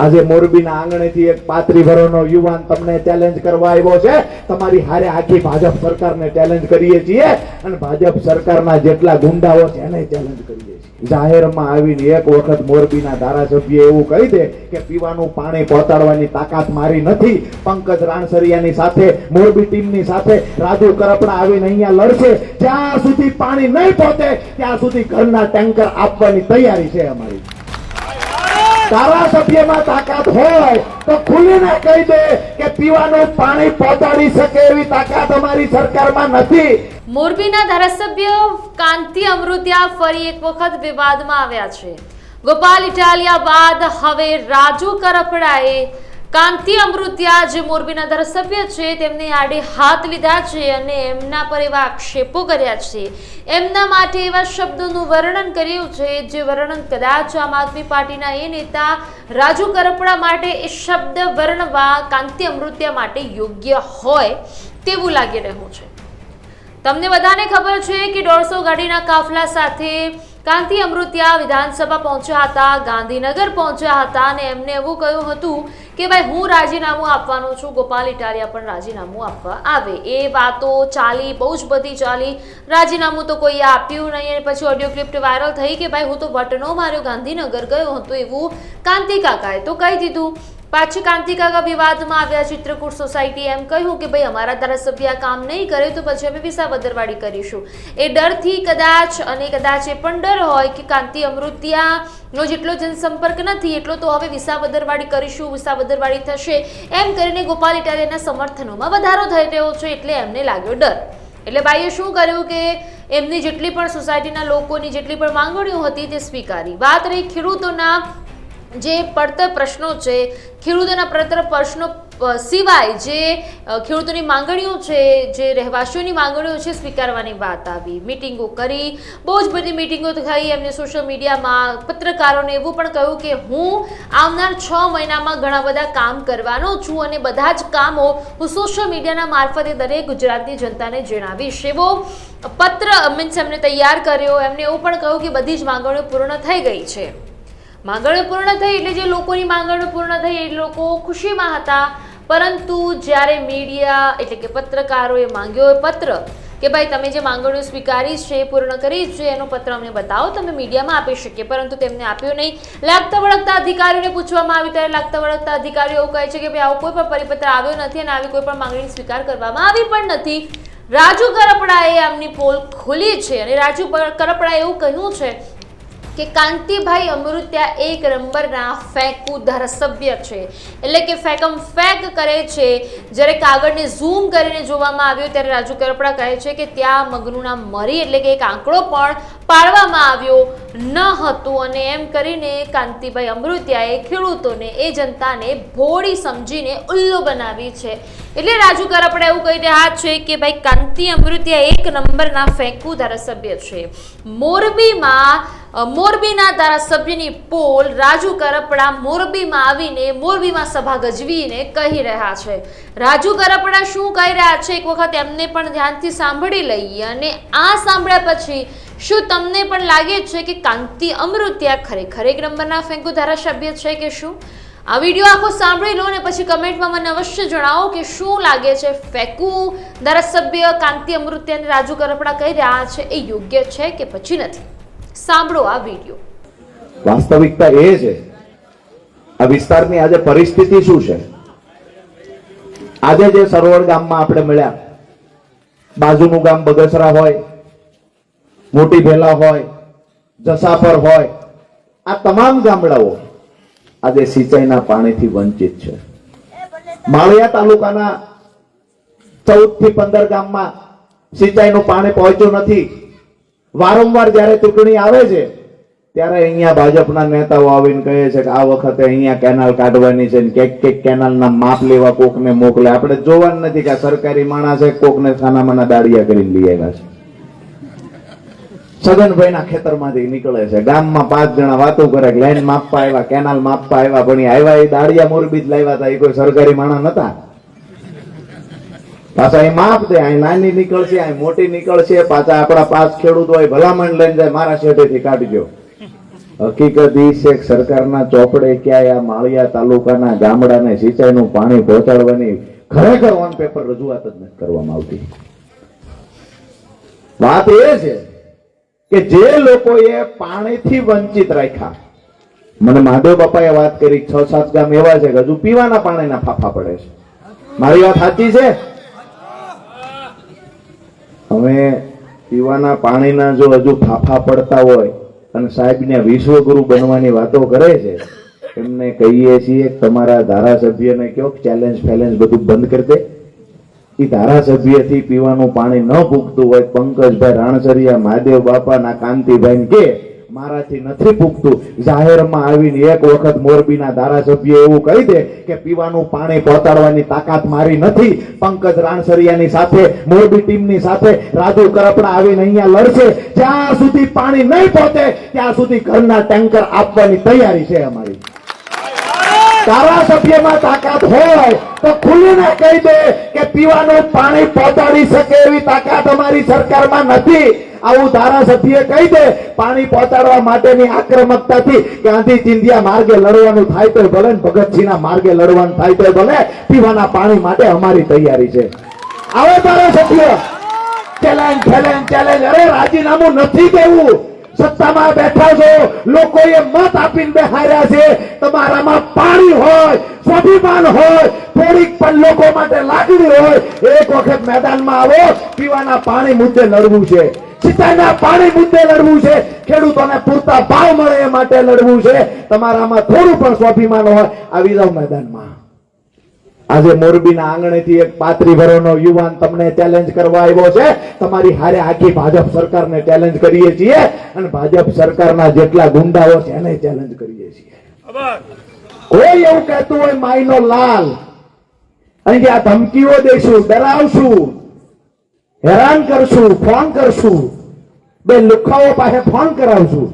આજે મોરબીના આંગણેથી એક પાત્રી ભરોનો યુવાન તમને ચેલેન્જ કરવા આવ્યો છે. તમારી હારે આખી ભાજપ સરકારને ચેલેન્જ કરીએ છીએ અને ભાજપ સરકારના જેટલા ગુંડાઓ છે એને ચેલેન્જ કરીએ છીએ. જાહેરમાં આવીને એક વખત મોરબીના ધારાસભ્ય એવું કહી દે કે પીવાનું પાણી પહોંચાડવાની તાકાત મારી નથી. પંકજ રાણસરિયાની સાથે, મોરબી ટીમની સાથે રાજુ કરપડા આવીને અહીંયા લડશે. જ્યાં સુધી પાણી નહીં પહોંચે, ત્યાં સુધી ઘરના ટેન્કર આપવાની તૈયારી છે અમારી. ધારાસભ્યમાં તાકાત હોય તો ખુલીને કહી દે કે પીવાનું પાણી પહોંચાડી શકે એવી તાકાત અમારી સરકારમાં નથી. મોરબીના ધારાસભ્ય કાંતિ અમૃતિયા ફરી એક વખત વિવાદમાં આવ્યા છે. ગોપાલ ઇટાલિયા બાદ હવે રાજુ કરપડાએ કાંતિ અમૃત્યા જે મોરબીના ધારાસભ્ય છે. તેમને આડે હાથ લીધા છે અને એમના પર એવા આક્ષેપો કર્યા છે. એમના માટે એવા શબ્દોનું વર્ણન કર્યું છે, જે વર્ણન કદાચ આમ આદમી પાર્ટીના એ નેતા રાજુ કરપડા માટે એ શબ્દ વર્ણવા કાંતિ અમૃત્યા માટે યોગ્ય હોય તેવું લાગી રહ્યું છે. તમને બધાને ખબર છે કે દોઢસો ગાડીના કાફલા સાથે કાંતિ અમૃતિયા વિધાનસભા પહોંચ્યા હતા, ગાંધીનગર પહોંચ્યા હતા અને એમને એવું કહ્યું હતું કે, ભાઈ, હું રાજીનામું આપવાનો છું, ગોપાલ ઇટાલિયા પણ રાજીનામું આપવા આવે. એ વાતો ચાલી, બહુ જ બધી ચાલી. રાજીનામું તો કોઈ આપ્યું નહીં અને પછી ઓડિયો ક્લિપ વાયરલ થઈ કે, ભાઈ, હું તો વટનો માર્યો, ગાંધીનગર ગયો હતો એવું. કાંતિ કાકાએ તો કહી દીધું. પાછી કાંતિ કાકા વિવાદમાં આવ્યા ચિત્રકૂટ સોસાયટી એમ કહ્યું કે ભાઈ અમારા ધારાસભ્ય કામ નહીં કરે તો પછી અમે વિસાવદરવાડી કરીશું. એ ડરથી કદાચ અને કદાચ એ પણ ડર હોય કે કાંતિ અમૃતિયાનો જેટલો જનસંપર્ક નથી, એટલો તો હવે વિસાવદરવાડી કરીશું વિસાવદરવાડી થશે. એમ કરીને ગોપાલ ઇટાલિયાના સમર્થનોમાં વધારો થઈ રહ્યો છે એટલે એમને લાગ્યો ડર. એટલે ભાઈએ શું કર્યું કે એમની જેટલી પણ સોસાયટીના લોકોની જેટલી પણ માંગણીઓ હતી તે સ્વીકારી. વાત રહી ખેડૂતોના જે પડતર પ્રશ્નો છે, ખેડૂતોના પડતર પ્રશ્નો સિવાય જે ખેડૂતોની માંગણીઓ છે, જે રહેવાસીઓની માંગણીઓ છે, સ્વીકારવાની વાત આવી. મિટિંગો કરી બહુ જ બધી મિટિંગો થઈ, એમને સોશિયલ મીડિયામાં પત્રકારોને એવું પણ કહ્યું કે હું આવનાર છ મહિનામાં ઘણા બધા કામ કરવાનો છું અને બધા જ કામો હું સોશિયલ મીડિયાના મારફતે દરેક ગુજરાતની જનતાને જણાવીશ. એવો પત્ર મીન્સ એમને તૈયાર કર્યો. એમને એવું પણ કહ્યું કે બધી જ માંગણીઓ પૂર્ણ થઈ ગઈ છે. માંગણીઓ પૂર્ણ થઈ એટલે જે લોકોની માંગણીઓ પૂર્ણ થઈ એ લોકો ખુશીમાં હતા. પરંતુ જ્યારે મીડિયા એટલે કે પત્રકારોએ માંગ્યો એ પત્ર કે ભાઈ તમે જે માંગણીઓ સ્વીકારી છે એ પૂર્ણ કરી છે, એનો પત્ર અમને બતાવો, તમે મીડિયામાં આપી શકીએ. પરંતુ તેમને આપ્યો નહીં. લાગતા વળગતા અધિકારીઓને પૂછવામાં આવ્યું ત્યારે લાગતા વળગતા અધિકારીઓ એવું કહે છે કે ભાઈ આવો કોઈ પણ પરિપત્ર આવ્યો નથી અને આવી કોઈ પણ માંગણી સ્વીકાર કરવામાં આવી પણ નથી. રાજુ કરપડાએ આમની પોલ ખોલી છે અને રાજુ કરપડાએ એવું કહ્યું છે કે કાંતિભાઈ અમૃત્યા એક નંબરના ફેંકુ ધારાસભ્ય છે. એટલે કે ફેકમ ફેક કરે છે. જ્યારે કાગળને ઝૂમ કરીને જોવામાં આવ્યો, ત્યારે રાજુ કરપડા કહે છે કે ત્યાં મગનું નામ મરી એટલે કે એક આંકડો પણ પાડવામાં આવ્યો ન હતું અને એમ કરીને કાંતિભાઈ અમૃત્યાએ ખેડૂતોને, એ જનતાને ભોળી સમજીને ઉલ્લુ બનાવી છે. એટલે રાજુ કરપડા એવું કહી રહ્યા છે કે ભાઈ, કાંતિ અમૃત્યા એક નંબરના ફેંકુ ધારાસભ્ય છે. મોરબીમાં મોરબીના ધારાસભ્યની પોલ રાજુ કરપડા મોરબીમાં આવીને મોરબીમાં સભા ગજવીને કહી રહ્યા છે. રાજુ કરપડા શું કહી રહ્યા છે? એક વખત એમને પણ ધ્યાનથી સાંભળી લઈએ અને આ સાંભળ્યા પછી શું તમને પણ લાગે છે કે કાંતિ અમૃત્યા ખરેખર? એક નંબરના ફેંકુ ધારાસભ્ય છે કે શું? આ વીડિયો આખો સાંભળી લો અને પછી કમેન્ટમાં મને અવશ્ય જણાવો કે શું લાગે છે ફેંકુ ધારાસભ્ય કાંતિ અમૃત્ય અને રાજુ કરપડા કહી રહ્યા છે એ યોગ્ય છે કે પછી નથી? સાંભળો આ વીડિયો. વાસ્તવિકતા એ છે, આ વિસ્તારની આજે પરિસ્થિતિ શું છે? આજે જે સરોવર ગામમાં આપણે મળ્યા, બાજુનું ગામ બગસરા હોય મોટી ભેલા હોય જસાપર હોય, આ તમામ ગામડાઓ આજે સિંચાઈના પાણીથી વંચિત છે. માળિયા તાલુકાના ચૌદથી પંદર ગામમાં સિંચાઈનું પાણી પહોંચ્યું નથી. વારંવાર જ્યારે ચૂંટણી આવે છે, ત્યારે અહીંયા ભાજપના નેતાઓ આવીને કહે છે કે આ વખતે અહીંયા કેનાલ કાઢવાની છે ને કેક કેક કેનાલના માપ લેવા કોકને મોકલે. આપણે જોવાનું નથી કે સરકારી માણસે કોકને ખાનામાના દાડિયા કરીને લઈ આવ્યા છે. છગનભાઈના ખેતરમાંથી નીકળે છે. ગામમાં પાંચ જણા વાતો કરે લાઈન માપવા આવ્યા, કેનાલ માપવા આવ્યા, પણ આવ્યા એ દાળિયા મોરબી જ લાવ્યા હતા. એ કોઈ સરકારી માણસ નતા. પાછા એ માપ દે, અહીં નાની નીકળશે, અહીં મોટી નીકળશે, પાછા આપણા પાંચ ખેડૂત હોય ભલામણ લઈને જાય, મારા શેઠેથી કાઢજો. હકીકત ઈ છે સરકારના ચોપડે ક્યાંય આ માળિયા તાલુકાના ગામડાને સિંચાઈનું પાણી પહોંચાડવાની ખરેખર ઓન પેપર રજૂઆત જ નથી કરવામાં આવતી. વાત એ છે કે જે લોકોએ પાણીથી વંચિત રાખ્યા, મને મહાદેવ બાપાએ વાત કરી, છ સાત ગામ એવા છે કે હજુ પીવાના પાણીના ફાફા પડે છે. મારી વાત સાચી છે? હવે પીવાના પાણીના જો હજુ ફાફા પડતા હોય અને સાહેબને વિશ્વગુરુ બનવાની વાતો કરે છે, એમને કહીએ છીએ તમારા ધારાસભ્યને કયો ચેલેન્જ ફેલેન્જ બધું બંધ કરી દે. એ ધારાસભ્યથી પીવાનું પાણી ન પૂગતું હોય, પંકજભાઈ રાણસરિયા, મહાદેવ બાપાના કાંતિભાઈ કે મારાથી નથી પૂગતું જાહેરમાં આવીને એક વખત મોરબીના ધારાસભ્ય એવું કહી દે કે પીવાનું પાણી પહોંચાડવાની તાકાત મારી નથી. પંકજ રાણસરિયાની સાથે, મોરબી ટીમની સાથે રાજુ કરપડા આવીને અહીંયા લડશે. જ્યાં સુધી પાણી નહીં પહોંચે, ત્યાં સુધી ઘરના ટેન્કર આપવાની તૈયારી છે અમારી. ધારાસભ્યમાં તાકાત હોય તો ખુલીને કહી દે કે પીવાનું પાણી પહોંચાડી શકે એવી તાકાત અમારી સરકારમાં નથી. આવું ધારાસભ્ય કહી દે, પાણી પહોંચાડવા માટેની આક્રમકતાથી ગાંધી ચિંધિયા માર્ગે લડવાનું થાય તો ભલે ભગતસિંહના માર્ગે લડવાનું થાય તો ભલે, પીવાના પાણી માટે અમારી તૈયારી છે. આવો ધારાસભ્ય. ચેલેન્જ ચેલેન્જ ચેલેન્જ અરે રાજીનામું નથી દેવું. સત્તામાં બેઠા છો, લોકોએ મત આપીને બેહાર્યા છે, તમારામાં પાણી હોય, સ્વાભિમાન હોય, થોડીક પણ લોકો માટે લાગણી હોય, એક વખત મેદાનમાં આવો, પીવાના પાણી મુદ્દે લડવું છે, સિંચાઈના પાણી મુદ્દે લડવું છે, ખેડૂતોને પૂરતા ભાવ મળે એ માટે લડવું છે, તમારામાં થોડું પણ સ્વાભિમાન હોય, આવી જાઓ મેદાનમાં. આજે મોરબીના આંગણેથી એક પાત્રી ભરોનો યુવાન તમને ચેલેન્જ કરવા આવ્યો છે. તમારી હારે આખી ભાજપ સરકારને ચેલેન્જ કરીએ છીએ અને ભાજપ સરકારના જેટલા ગુંડાઓ છે એને ચેલેન્જ કરીએ છીએ. કોઈ એવું કહેતું હોય માઈનો લાલ. અહીંથી આ ધમકીઓ દેશું ડરાવશું, હેરાન કરશું, ફોન કરશું. બે લુખાઓ પાસે ફોન કરાવશું.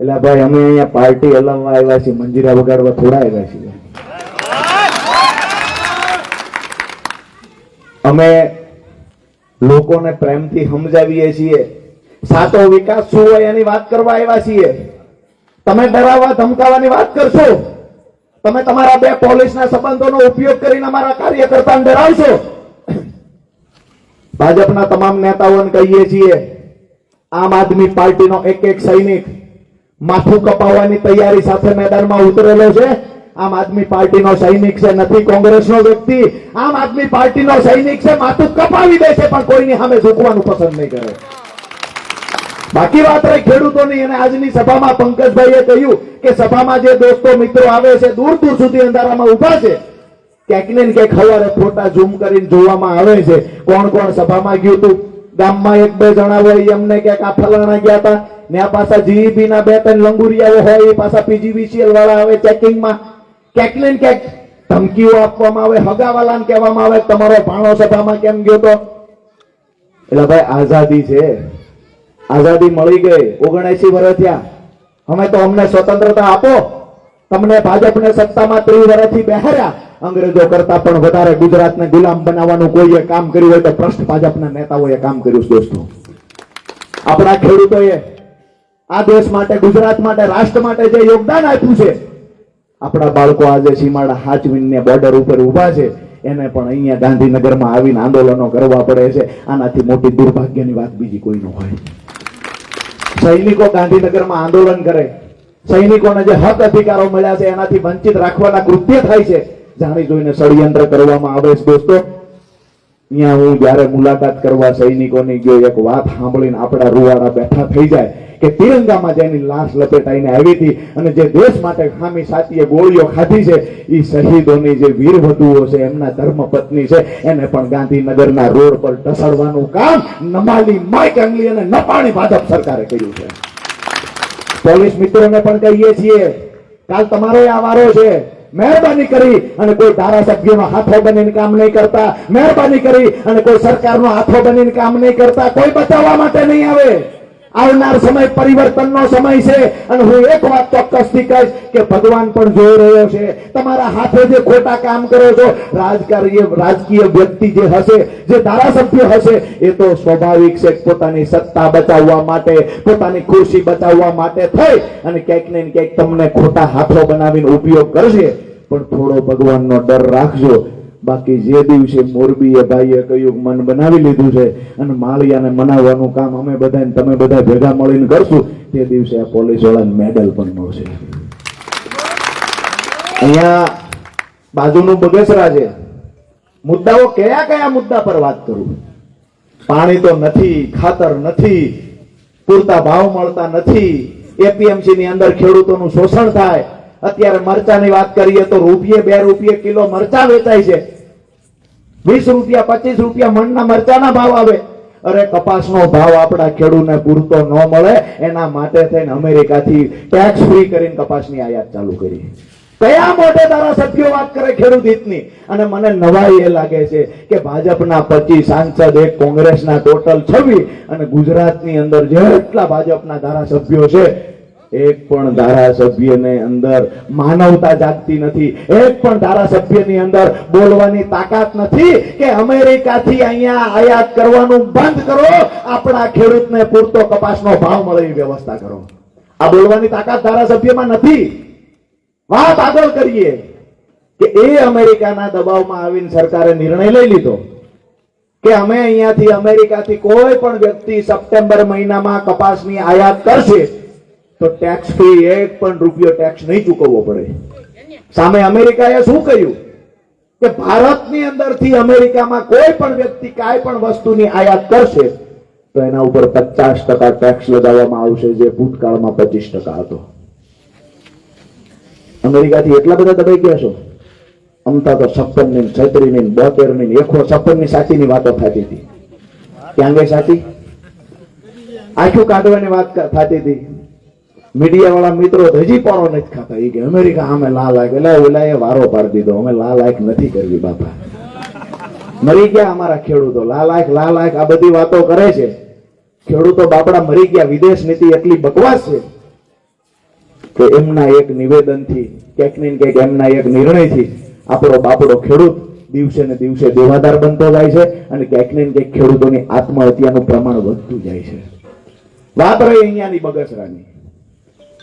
એટલે ભાઈ, અમે અહીંયા પાર્ટી હલાવવા આવ્યા છીએ, મંજીરા વગાડવા થોડા આવ્યા છીએ. અમે લોકોને પ્રેમથી સમજાવીએ છીએ. સાચો વિકાસ શું હોય એની વાત કરવા આવ્યા છીએ. તમે ડરાવવા, ધમકાવવાની વાત કરશો. તમે તમારા બે પોલીસના સંબંધોનો ઉપયોગ કરીને અમારા કાર્યકર્તાને ડરાવશો. ભાજપના તમામ નેતાઓને કહીએ છીએ, આમ આદમી પાર્ટીનો એક એક સૈનિક માથું કપાવવાની તૈયારી સાથે મેદાનમાં ઉતરેલો છે. આમ આદમી પાર્ટીનો સૈનિક છે, નથી કોંગ્રેસનો વ્યક્તિ. આમ આદમી પાર્ટીનો સૈનિક છે, માથું કપાવી દે છે, પણ કોઈની સામે ઝૂકવાનું પસંદ નહીં કરે. બાકી વાત રહી ખેડૂતોની, અને આજની સભામાં પંકજભાઈએ કહ્યું કે સભામાં જે દોસ્તો મિત્રો આવે છે, દૂર દૂર સુધી અંધારામાં ઊભા છે, ક્યાંક ને ક્યાંક હવારે ફોટા ઝૂમ કરીને જોવામાં આવે છે. કોણ કોણ સભામાં ગયું તું? ગામમાં એક બે જણા હોય, એમને ક્યાંક આ ફલાણા ગયા હતા ને આ પાછા જીઈબી ના બે ત્રણ લંગુરિયાઓ હોય, એ પાછા પીજીવીસીએલ વાળા આવે ચેકિંગમાં ક્યાંક ને ક્યાંક ધમકીઓ આપવામાં આવે, હગાવાલાને કહેવામાં આવે. તમારો ભાણો સભામાં કેમ ગયો તો? એટલે ભાઈ, આઝાદી છે. આઝાદી મળી ગઈ. ઓગણએસી વર્ષ થયા. અમે તો અમને સ્વતંત્રતા આપો. તમને ભાજપને સત્તામાં ત્રીસ વર્ષથી બહેર્યા. અંગ્રેજો કરતા પણ વધારે ગુજરાતને ગુલામ બનાવવાનું કોઈએ કામ કર્યું હોય તો ભ્રષ્ટ ભાજપના નેતાઓએ કામ કર્યું છે દોસ્તો. આપણા ખેડૂતોએ આ દેશ માટે, ગુજરાત માટે, રાષ્ટ્ર માટે જે યોગદાન આપ્યું છે આપણા બાળકો આજે સીમાડા હાચવીને બોર્ડર ઉપર ઊભા છે, એને પણ અહીંયા ગાંધીનગરમાં આવીને આંદોલનો કરવા પડે છે. આનાથી મોટી દુર્ભાગ્યની વાત બીજી કોઈ ન હોય. સૈનિકો ગાંધીનગરમાં આંદોલન કરે. સૈનિકોને જે હક અધિકારો મળ્યા છે, એનાથી વંચિત રાખવાના કૃત્ય થાય છે. જાણી જોઈને ષડયંત્ર કરવામાં આવે છે દોસ્તો. અહીંયા હું જ્યારે મુલાકાત કરવા સૈનિકોની ગયો, એક વાત સાંભળીને આપણા રૂવાડા બેઠા થઈ જાય. કે તિરંગામાં જેની લાશ લપેટાઈને આવી હતી અને જે દેશ માટે ખામી સાચીએ ગોળીઓ ખાધી છે એ શહીદોની જે વીરવધુઓ છે, એમના ધર્મપત્ની છે, એને પણ ગાંધીનગરના રોડ પર ઢસડવાનું કામ નમાલી માઇક અંગલી અને નપાણી ભાજપ સરકારે કર્યું છે. પોલીસ મિત્રોને પણ કહીએ છીએ, કાલ તમારો આ વારો છે, મહેરબાની કરી અને કોઈ ધારાસભ્યનો હાથો બનીને કામ નહીં કરતા, મહેરબાની કરી અને કોઈ સરકારનો હાથો બનીને કામ નહીં કરતા, કોઈ બચાવવા માટે નહીં આવે. આવનાર સમય પરિવર્તનનો સમય છે અને હું એક વાત ચોક્કસથી કહીશ કે ભગવાન પણ જોઈ રહ્યો છે. તમારા હાથે જે ખોટા કામ કરો છો, રાજકારીય, રાજકીય વ્યક્તિ જે હશે, જે ધારાસભ્ય હશે, એ તો સ્વાભાવિક છે પોતાની સત્તા બચાવવા માટે, પોતાની ખુરશી બચાવવા માટે થઈ અને ક્યાંક ને ક્યાંક તમને ખોટા હાથો બનાવીને ઉપયોગ કરશે. પણ થોડો ભગવાનનો ડર રાખજો. બાકી જે દિવસે મોરબીએ ભાઈએ કહ્યું મન બનાવી લીધું છે અને માળિયાને મનાવવાનું કામ અમે બધા તમે બધા ભેગા મળીને કરશું, તે દિવસે આ પોલીસ વાળાને મેડલ પણ મળશે. અહીંયા બાજુનું બગસરા છે. મુદ્દાઓ કયા કયા મુદ્દા પર વાત કરું? પાણી તો નથી, ખાતર નથી, પૂરતા ભાવ મળતા નથી. એપીએમસી ની અંદર ખેડૂતોનું શોષણ થાય. અત્યારે મરચાની વાત કરીએ તો રૂપિયે બે રૂપિયે કિલો મરચા વેચાય છે. વીસ રૂપિયા, પચીસ રૂપિયા મણના મરચાના ભાવ આવે. અરે કપાસનો ભાવ આપણા ખેડૂતને પૂરતો ન મળે, એના માટે થઈને અમેરિકાથી ટેક્સ ફ્રી કરીને કપાસની આયાત ચાલુ કરી. કયા મોટે ધારાસભ્યો વાત કરે ખેડૂત હિતની? અને મને નવાઈ એ લાગે છે કે ભાજપના પચીસ સાંસદ એક કોંગ્રેસના ટોટલ છવ્વીસ અને ગુજરાતની અંદર જેટલા ભાજપના ધારાસભ્યો છે એક પણ ધારાસભ્યને અંદર માનવતા જાગતી નથી. એક પણ ધારાસભ્યની અંદર બોલવાની તાકાત નથી કે અમેરિકાથી અહીંયા આયાત કરવાનું બંધ કરો. આપણા ખેડૂતને પૂરતો કપાસનો ભાવ મળે એવી વ્યવસ્થા કરો. આ બોલવાની તાકાત ધારાસભ્યમાં નથી. વાત આગળ કરીએ કે એ અમેરિકાના દબાવમાં આવીને સરકારે નિર્ણય લઈ લીધો કે અમે અહીંયાથી અમેરિકાથી કોઈ પણ વ્યક્તિ સપ્ટેમ્બર મહિનામાં કપાસની આયાત કરશે તો ટેક્સ ફ્રી એક પણ રૂપિયો ટેક્સ નહીં ચૂકવવો પડે. સામે અમેરિકાએ શું કહ્યું? કે ભારતની અંદરથી અમેરિકામાં કોઈ પણ વ્યક્તિ કાંઈ પણ વસ્તુની આયાત કરશે, તો એના ઉપર પચાસ ટકા ટેક્સ લગાવવામાં આવશે, જે ભૂતકાળમાં પચીસ ટકા હતો. અમેરિકાથી એટલા બધા દબાઈ ગયા છો? અમતા તો છપ્પનની છત્રી ની બોતેરની એકસો છપ્પનની સાચી ની વાતો થતી હતી. ક્યાં ગઈ સાચી? આખું કાઢવાની વાત થતી હતી. મીડિયા વાળા મિત્રો તો હજી પારો નથી ખાતા. કે અમેરિકા અમે લાયક એટલે ઓલા એ વારો પાડી દીધો. અમે લાયક નથી કરવી, બાપા. મરી ગયા અમારા ખેડૂતો. લાયક લાયક આ બધી વાતો કરે છે. ખેડૂતો બાપડા મરી ગયા. વિદેશ નીતિ એટલી બકવાસ છે કે એમના એક નિવેદનથી, ક્યાંક ને ક્યાંક એમના એક નિર્ણયથી આપણો બાપડો ખેડૂત દિવસે ને દિવસે દેવાદાર બનતો જાય છે અને ક્યાંક ને ક્યાંક ખેડૂતોની આત્મહત્યાનું પ્રમાણ વધતું જાય છે. વાત રહી અહીંયાની બગસરાની.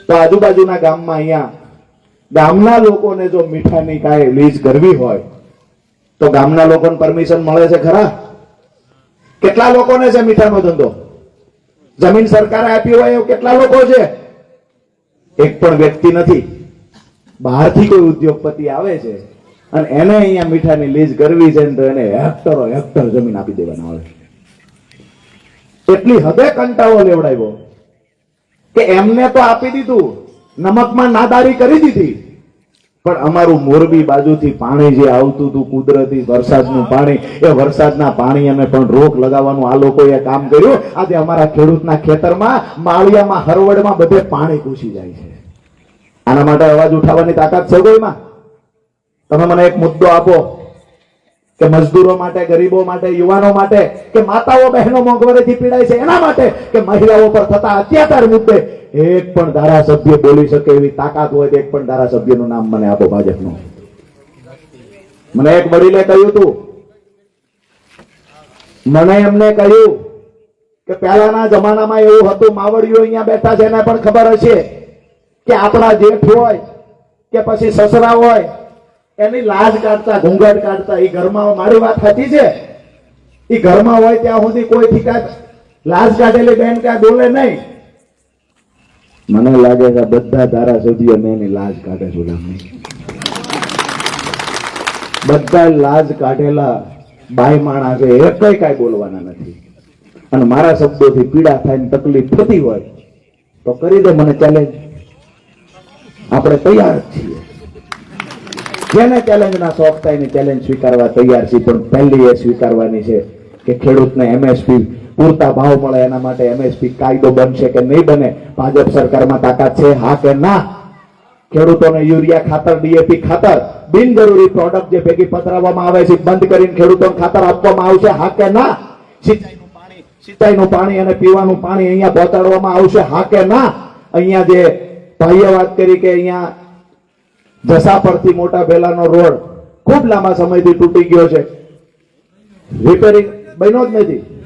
તો આજુબાજુના ગામમાં અહીંયા ગામના લોકોને જો મીઠાની કાંઈ લીઝ કરવી હોય, તો ગામના લોકોને પરમિશન મળે છે ખરા? કેટલા લોકોને છે મીઠાનો ધંધો? જમીન સરકારે આપી હોય એવું કેટલા લોકો છે? એક પણ વ્યક્તિ નથી. બહારથી કોઈ ઉદ્યોગપતિ આવે છે અને એને અહીંયા મીઠાની લીઝ કરવી છે તો એને હેક્ટરો હેક્ટર જમીન આપી દેવાના આવે એટલી હદે કંટાળો લેવડાવ્યો. કે એમને તો આપી દીધું. નમકમાં નાદારી કરી દીધી. પણ અમારું મોરબી બાજુથી પાણી જે આવતું હતું, કુદરતી વરસાદનું પાણી, એ વરસાદના પાણી અમે પણ રોક લગાવવાનું આ લોકોએ કામ કર્યું. આજે અમારા ખેડૂતના ખેતરમાં, માળિયામાં હરવડમાં બધે પાણી ઘૂસી જાય છે. આના માટે અવાજ ઉઠાવવાની તાકાત છે કોઈમાં તમે મને એક મુદ્દો આપો. કે મજદૂરો માટે, ગરીબો માટે, યુવાનો માટે, કે માતાઓ, બહેનો મોંઘવારીથી પીડાય છે, એના માટે કે મહિલાઓ પર થતા અત્યાચાર મુદ્દે એક પણ ધારાસભ્ય બોલી શકે એવી તાકાત હોય એક પણ ધારાસભ્યનું નામ મને આપો ભાજપનું. મને એક વડીલે કહ્યું હતું મને એમને કહ્યું કે પહેલાના જમાનામાં એવું હતું, માવડીઓ અહીંયા બેઠા છે, એને પણ ખબર હશે કે આપણા જેઠ હોય, કે પછી સસરા હોય એની લાજ કાઢતા, ઘૂંઘટ કાઢતા એ ઘરમાં મારી વાત સાચી છે? એ ઘરમાં હોય ત્યાં સુધી કોઈ ઠીકા લાજ કાઢેલી બેન કાંઈ બોલે નહીં. મને લાગે છે બધા ધારાસભ્યો ને એની લાજ કાઢે છે બધા લાજ કાઢેલા બાય માણા છે, એ કઈ કાંઈ બોલવાના નથી. અને મારા શબ્દોથી પીડા થાય ને તકલીફ થતી હોય, તો કરી દે, મને ચેલેન્જ આપણે તૈયાર છીએ. જેને ચેલેન્જના શોખ થાય ચેલેન્જ સ્વીકારવા તૈયાર છે પણ પહેલી એ સ્વીકારવાની છે કે ખેડૂતને એમએસપી પૂરતા ભાવ મળે એના માટે એમએસપી કાયદો બનશે કે નહીં બને, ભાજપ સરકારમાં તાકાત છે, હા કે ના? ખેડૂતોને યુરિયા ખાતર ડીએપી ખાતર, બિનજરૂરી પ્રોડક્ટ જે ભેગી પધરાવવામાં આવે છે, બંધ કરીને ખેડૂતોને ખાતર આપવામાં આવશે, હા કે ના? સિંચાઈનું પાણી સિંચાઈનું પાણી અને પીવાનું પાણી અહીંયા પહોંચાડવામાં આવશે, હા કે ના? અહીંયા જે ભાઈએ વાત કરી કે અહીંયા જસા પરથી મોટા ભેલાનો રોડ ખૂબ લાંબા સમયથી તૂટી ગયો છે. રિપેરિંગ બન્યો જ નથી.